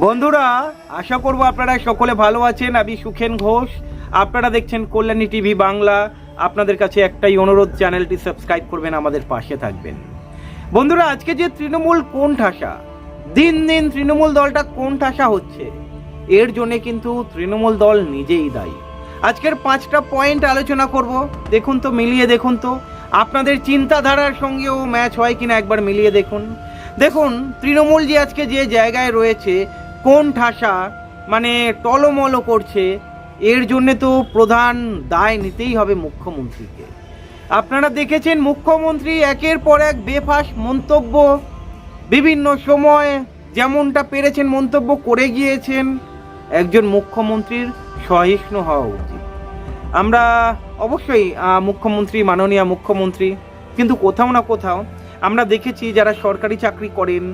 বন্ধুরা, আশা করব আপনারা সকলে ভালো আছেন। আমি সুখেন ঘোষ। আপনারা দেখছেন কল্যাণী টিভি বাংলা। আপনাদের কাছে একটাই অনুরোধ, চ্যানেলটি সাবস্ক্রাইব করবেন, আমাদের পাশে থাকবেন। বন্ধুরা, আজকে যে তৃণমূল কোন ঠাসা, দিন দিন তৃণমূল দলটা কোন ঠাসা হচ্ছে। এর জন্যে কিন্তু তৃণমূল দল নিজেই দায়ী। আজকের পাঁচটা পয়েন্ট আলোচনা করব। দেখুন তো, মিলিয়ে দেখুন তো। আপনাদের চিন্তাধারার সঙ্গেও ম্যাচ হয় কিনা একবার মিলিয়ে দেখুন। দেখুন, তৃণমূল যে আজকে যে জায়গায় রয়েছে কোন ঠাসা মানে টলমল করছে, এর জন্যে তো প্রধান দায় নিতেই হবে মুখ্যমন্ত্রীকে। আপনারা দেখেছেন মুখ্যমন্ত্রী একের পর এক বেফাস মন্তব্য, বিভিন্ন সময় যেমনটা পেরেছেন মন্তব্য করে গিয়েছেন, একজন মুখ্যমন্ত্রীর সহিষ্ণু হওয়া উচিত। আমরা অবশ্যই মুখ্যমন্ত্রী, মাননীয় মুখ্যমন্ত্রী, কিন্তু কোথাও না কোথাও আমরা দেখেছি যারা সরকারি চাকরি করেন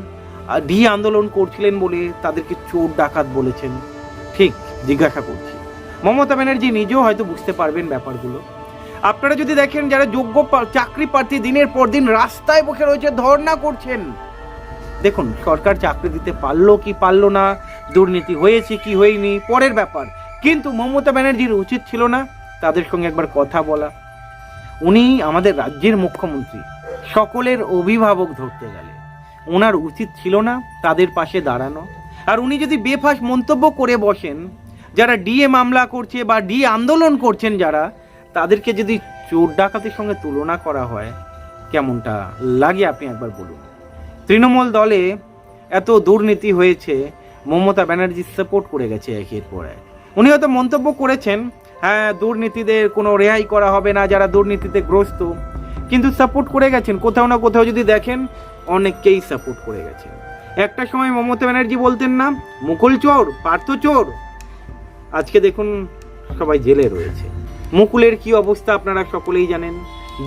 ডি আন্দোলন করছিলেন বলে তাদেরকে চোর ডাকাত বলেছেন। ঠিক, জিজ্ঞাসা করছি। মমতা ব্যানার্জি নিজেও হয়তো বুঝতে পারবেন ব্যাপারগুলো। আপনারা যদি দেখেন যারা যোগ্য চাকরি প্রার্থী দিনের পর দিন রাস্তায় বসে রয়েছে, ধর্ণা করছেন। দেখুন, সরকার চাকরি দিতে পারল কি পারল না, দুর্নীতি হয়েছে কি হয়নি, পরের ব্যাপার। কিন্তু মমতা ব্যানার্জির উচিত ছিল না তাদের সঙ্গে একবার কথা বলা। উনি আমাদের রাজ্যের মুখ্যমন্ত্রী। সকলের অভিভাবক ধরতে গেলে ওনার উচিত ছিল না তাদের পাশে দাঁড়ানো। আর উনি যদি বেফাস মন্তব্য করে বসেন, যারা ডিএ মামলা করছে বা ডি আন্দোলন করছেন যারা, তাদেরকে যদি চোর ডাকাতের সঙ্গে তুলনা করা হয়, কেমনটা লাগে আপনি একবার বলুন? তৃণমূল দলে এত দুর্নীতি হয়েছে, মমতা ব্যানার্জি সাপোর্ট করে গেছে একের পর উনি হয়তো মন্তব্য করেছেন হ্যাঁ দুর্নীতিদের কোনো রেহাই করা হবে না, যারা দুর্নীতিতে গ্রস্ত। কিন্তু সাপোর্ট করে গেছেন। কোথাও না কোথাও যদি দেখেন অনেককেই সাপোর্ট করে গেছেন একটা সময় মমতা ব্যানার্জি বলতেন না, মুকুল চোর, পার্থ চোর। আজকে দেখুন সবাই জেলে রয়েছে। মুকুলের কি অবস্থা আপনারা সকলেই জানেন।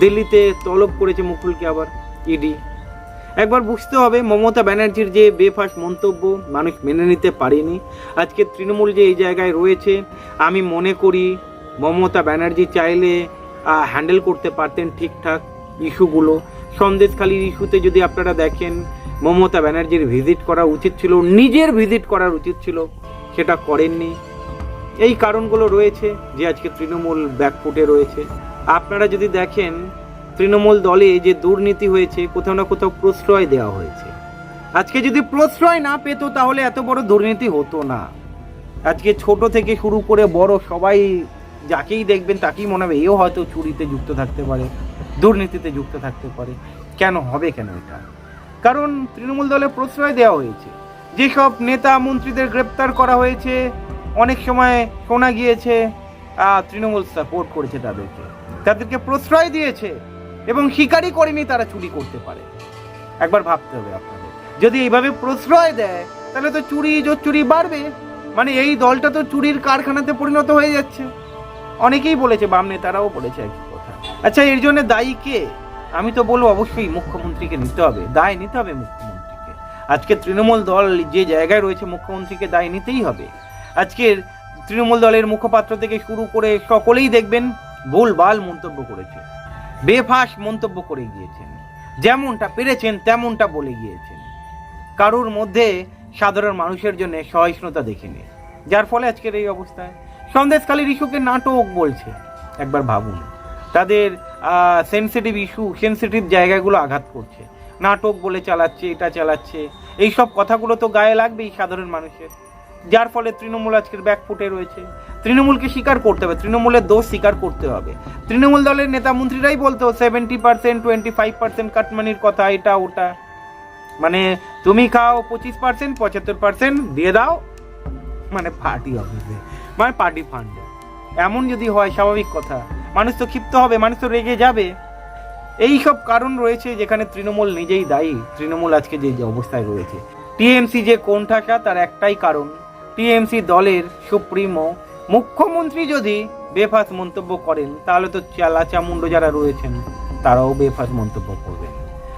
দিল্লিতে তলব করেছে মুকুলকে আবার ইডি একবার বুঝতে হবে, মমতা ব্যানার্জির যে বেফাস মন্তব্য, মানুষ মেনে নিতে পারেনি। আজকে তৃণমূল যে এই জায়গায় রয়েছে, আমি মনে করি মমতা ব্যানার্জি চাইলে হ্যান্ডেল করতে পারতেন ঠিকঠাক। ইস্যুগুলো। সন্দেশখালির ইস্যুতে যদি আপনারা দেখেন, মমতা ব্যানার্জির ভিজিট করা উচিত ছিল, নিজের ভিজিট করার উচিত ছিল, সেটা করেননি। এই কারণগুলো রয়েছে যে আজকে তৃণমূল ব্যাকফুটে রয়েছে। আপনারা যদি দেখেন, তৃণমূল দলে যে দুর্নীতি হয়েছে, কোথাও না কোথাও প্রশ্রয় দেওয়া হয়েছে। আজকে যদি প্রশ্রয় না পেতো, তাহলে এত বড় দুর্নীতি হতো না। আজকে ছোট থেকে শুরু করে বড় সবাই যাকেই দেখবেন, তাকেই মনে হবে, এও হয়তো চুরিতে যুক্ত থাকতে পারে। দুর্নীতিতে যুক্ত থাকতে পারে। কেন হবে কেন এটা? কারণ তৃণমূল দলে প্রশ্রয় দেওয়া হয়েছে। যেসব নেতা মন্ত্রীদের গ্রেপ্তার করা হয়েছে, অনেক সময় শোনা গিয়েছে তৃণমূল সাপোর্ট করেছে তাদেরকে। তাদেরকে প্রশ্রয় দিয়েছে এবং স্বীকারই করেনি তারা চুরি করতে পারে। একবার ভাবতে হবে আপনাদের। যদি এইভাবে প্রশ্রয় দেয়, তাহলে তো চুরি জোর চুরি বাড়বে। মানে এই দলটা তো চুরির কারখানাতে পরিণত হয়ে যাচ্ছে। অনেকেই বলেছে, বাম নেতারাও বলেছে একই কথা আচ্ছা এর জন্য দায়ী কে? আমি তো বলব অবশ্যই মুখ্যমন্ত্রীকে নিতে হবে। দায় নিতে হবে মুখ্যমন্ত্রীকে। আজকে তৃণমূল দল যে জায়গায় রয়েছে, মুখ্যমন্ত্রীকে দায় নিতেই হবে। আজকের তৃণমূল দলের মুখপাত্র থেকে শুরু করে সকলেই দেখবেন, ভুলভাল মন্তব্য করেছে। বেফাস মন্তব্য করে গিয়েছেন। যেমনটা পেরেছেন, তেমনটা বলে গিয়েছেন। কারোর মধ্যে সাধারণ মানুষের জন্য সহিষ্ণুতা দেখিনি যার ফলে আজকের এই অবস্থায় সন্দেশকালীর ইস্যুকে নাটক বলছে। একবার ভাবুন। তাদের সেন্সিটিভ ইস্যু সেন্সিটিভ জায়গাগুলো আঘাত করছে। নাটক বলে চালাচ্ছে, এটা চালাচ্ছে। এই সব কথাগুলো তো গায়ে লাগবেই সাধারণ মানুষের। যার ফলে তৃণমূল আজকের ব্যাকফুটে রয়েছে। তৃণমূলকে স্বীকার করতে হবে, তৃণমূলের দোষ স্বীকার করতে হবে। তৃণমূল দলের নেতা মন্ত্রীরাই বলতো seventy percent twenty five percent কাটমানির কথা, এটা, ওটা। মানে তুমি খাও পঁচিশ পার্সেন্ট পঁচাত্তর পার্সেন্ট দিয়ে দাও। মানে পার্টি অফিসে মানে পার্টি ফান্ড এমন যদি হয়, স্বাভাবিক কথা। মানুষ তো ক্ষিপ্ত হবে, মানুষ তো রেগে যাবে। এই সব কারণ রয়েছে যেখানে তৃণমূল নিজেই দায়ী। তৃণমূল আজকে যে অবস্থায় রয়েছে। টিএমসি যে কোণঠাসা, তার একটাই কারণ। টিএমসি দলের সুপ্রিমো। মুখ্যমন্ত্রী যদি বেফাস মন্তব্য করেন, তাহলে তো চালা চামুন্ড যারা রয়েছেন, তারাও বেফাস মন্তব্য করবেন।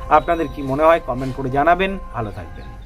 আপনাদের কি মনে হয় কমেন্ট করে জানাবেন। ভালো থাকবেন।